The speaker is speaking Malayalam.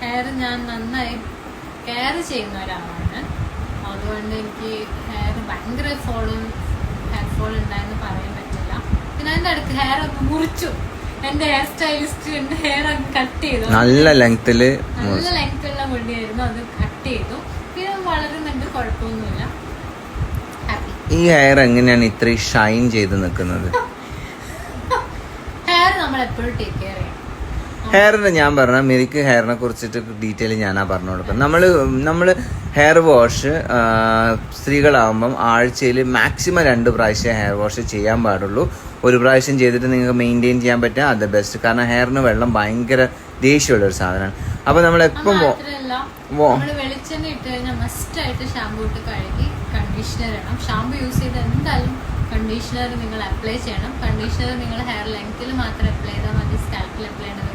ഹെയർ ഞാൻ നന്നായി കെയർ ചെയ്യുന്ന ഒരാളാണ്. അതുകൊണ്ട് എനിക്ക് ഹെയർ ഭയങ്കര ഫോളും ഹെയർ ഫോൾ ഉണ്ടായെന്ന് പറയാൻ പറ്റില്ല. പിന്നെ അതിന്റെ അടുത്ത് ഹെയർ മുറിച്ചു. എന്റെ ഹെയർ സ്റ്റൈലിസ്റ്റ് എന്റെ ഹെയർ അങ്ങ് കട്ട് ചെയ്തു. നല്ല ലെങ്തിൽ നല്ല മുടിയായിരുന്നു. അത് കട്ട് ചെയ്തു. പിന്നെ വളരുന്നുണ്ട് കുഴപ്പമൊന്നുമില്ല. ഹാപ്പി ഈ ഹെയർ എങ്ങനെയാണ് ഇത്രയും ഷൈൻ ചെയ്ത് നിൽക്കുന്നത്? ഹെയർ നമ്മൾ എപ്പോഴും ടേക്ക് കെയർ ചെയ്യണം. ഹെയറിന് ഞാൻ പറഞ്ഞ മിരിക്ക് ഹെയറിനെ കുറിച്ചിട്ട് ഡീറ്റെയിൽ ഞാനാ പറഞ്ഞു കൊടുക്കുന്നത്. നമ്മൾ നമ്മൾ ഹെയർ വാഷ് സ്ത്രീകളാകുമ്പം ആഴ്ചയിൽ മാക്സിമം രണ്ട് പ്രാവശ്യം ഹെയർ വാഷ് ചെയ്യാൻ പാടുള്ളൂ. ഒരു പ്രാവശ്യം ചെയ്തിട്ട് നിങ്ങൾക്ക് മെയിന്റെയിൻ ചെയ്യാൻ പറ്റുക അത് ബെസ്റ്റ് കാരണം ഹെയറിന് വെള്ളം ഭയങ്കര ദേഷ്യമുള്ള ഒരു സാധനമാണ്. അപ്പം നമ്മൾ എപ്പം വെളിച്ചെണ്ണ ഇട്ട് കഴിഞ്ഞാൽ മസ്റ്റ് ആയിട്ട് ഷാമ്പു ഇട്ട് കഴുകി കണ്ടീഷണർ ഇടണം. ഷാമ്പു യൂസ് ചെയ്ത് എന്തായാലും കണ്ടീഷണർ നിങ്ങൾ അപ്ലൈ ചെയ്യണം. കണ്ടീഷണർ നിങ്ങൾ ഹെയർ ലെങ്ത്തിൽ മാത്രം അപ്ലൈ ചെയ്താൽ മതി സ്കാൽപ്പിൽ അപ്ലൈ അറിയുന്ന